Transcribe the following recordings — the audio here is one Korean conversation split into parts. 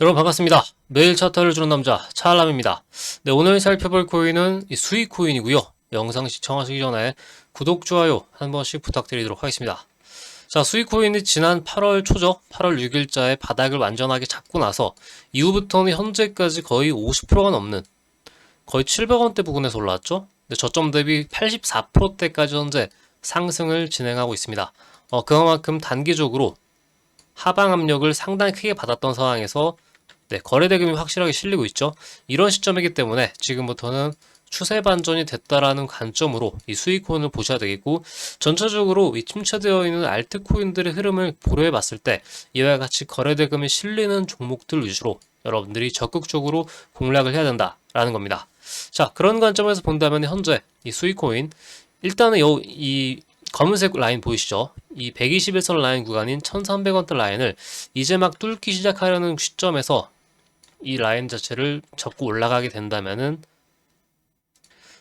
여러분 반갑습니다. 매일 차트를 주는 남자 차알람입니다. 네, 오늘 살펴볼 코인은 이 수익 코인이고요. 영상 시청하시기 전에 구독, 좋아요 한 번씩 부탁드리도록 하겠습니다. 자, 수익 코인이 지난 8월 초죠. 8월 6일자에 바닥을 완전하게 잡고 나서 이후부터는 현재까지 거의 50%가 넘는 거의 700원대 부근에서 올라왔죠. 근데 저점 대비 84%대까지 현재 상승을 진행하고 있습니다. 어, 그만큼 단기적으로 하방 압력을 상당히 크게 받았던 상황에서 네, 거래 대금이 확실하게 실리고 있죠. 이런 시점이기 때문에 지금부터는 추세 반전이 됐다라는 관점으로 이 수익 코인을 보셔야 되겠고 전체적으로 이 침체되어 있는 알트코인들의 흐름을 고려해 봤을 때 이와 같이 거래 대금이 실리는 종목들 위주로 여러분들이 적극적으로 공략을 해야 된다라는 겁니다. 자, 그런 관점에서 본다면 현재 이 수익 코인 일단은 요, 이 검은색 라인 보이시죠? 이 121선 라인 구간인 1300원대 라인을 이제 막 뚫기 시작하려는 시점에서 이 라인 자체를 접고 올라가게 된다면은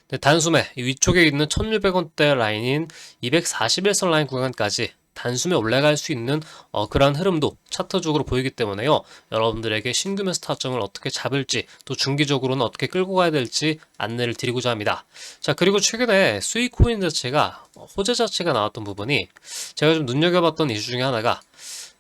네, 단숨에 이 위쪽에 있는 1600원대 라인인 241선 라인 구간까지 단숨에 올라갈 수 있는 어, 그러한 흐름도 차트적으로 보이기 때문에요. 여러분들에게 신규 매수 타점을 어떻게 잡을지 또 중기적으로는 어떻게 끌고 가야 될지 안내를 드리고자 합니다. 자 그리고 최근에 수익 코인 자체가 어, 호재 자체가 나왔던 부분이 제가 좀 눈여겨봤던 이슈 중에 하나가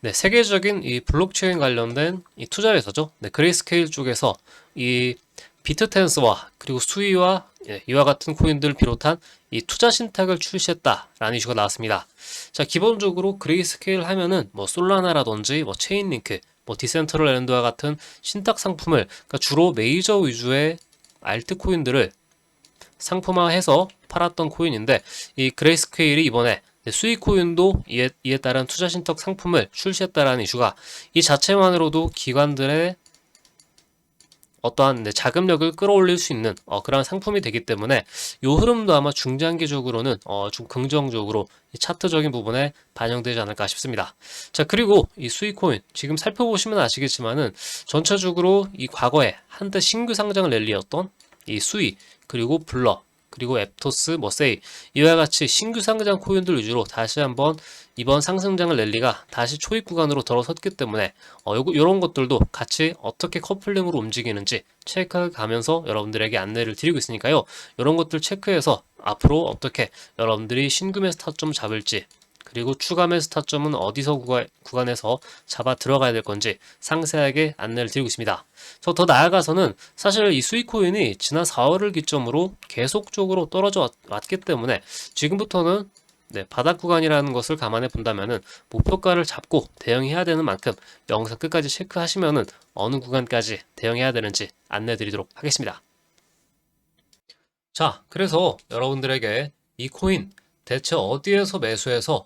네, 세계적인 이 블록체인 관련된 이 투자 회사죠. 네, 그레이스케일 쪽에서 이 비트텐스와 그리고 수위와 예, 이와 같은 코인들을 비롯한 이 투자 신탁을 출시했다라는 이슈가 나왔습니다. 자, 기본적으로 그레이스케일 하면은 뭐 솔라나라든지 뭐 체인링크, 뭐 디센트럴랜드와 같은 신탁 상품을 그러니까 주로 메이저 위주의 알트 코인들을 상품화해서 팔았던 코인인데 이 그레이스케일이 이번에 수익 코인도 이에, 이에 따른 투자 신탁 상품을 출시했다라는 이슈가 이 자체만으로도 기관들의 어떠한 네, 자금력을 끌어올릴 수 있는 어, 그런 상품이 되기 때문에 이 흐름도 아마 중장기적으로는 어, 좀 긍정적으로 이 차트적인 부분에 반영되지 않을까 싶습니다. 자 그리고 이 수익코인 지금 살펴보시면 아시겠지만은 전체적으로 이 과거에 한때 신규 상장 랠리였던 이 수익 그리고 블러 그리고 앱토스, 뭐 세이 이와 같이 신규 상장 코인들 위주로 다시 한번 이번 상승장을 랠리가 다시 초입 구간으로 들어섰기 때문에 어, 요, 요런 것들도 같이 어떻게 커플링으로 움직이는지 체크해 가면서 여러분들에게 안내를 드리고 있으니까요. 이런 것들 체크해서 앞으로 어떻게 여러분들이 신규 매수 타점 잡을지 그리고 추가 매수 타점은 어디서 구간, 구간 에서 잡아 들어가야 될 건지 상세하게 안내를 드리고 있습니다. 저 더 나아가서는 사실 이 수익 코인이 지난 4월을 기점으로 계속적으로 떨어져 왔기 때문에 지금부터는 네, 바닥 구간이라는 것을 감안해 본다면은 목표가를 잡고 대응해야 되는 만큼 영상 끝까지 체크하시면은 어느 구간까지 대응해야 되는지 안내 드리도록 하겠습니다. 자, 그래서 여러분들에게 이 코인 대체 어디에서 매수해서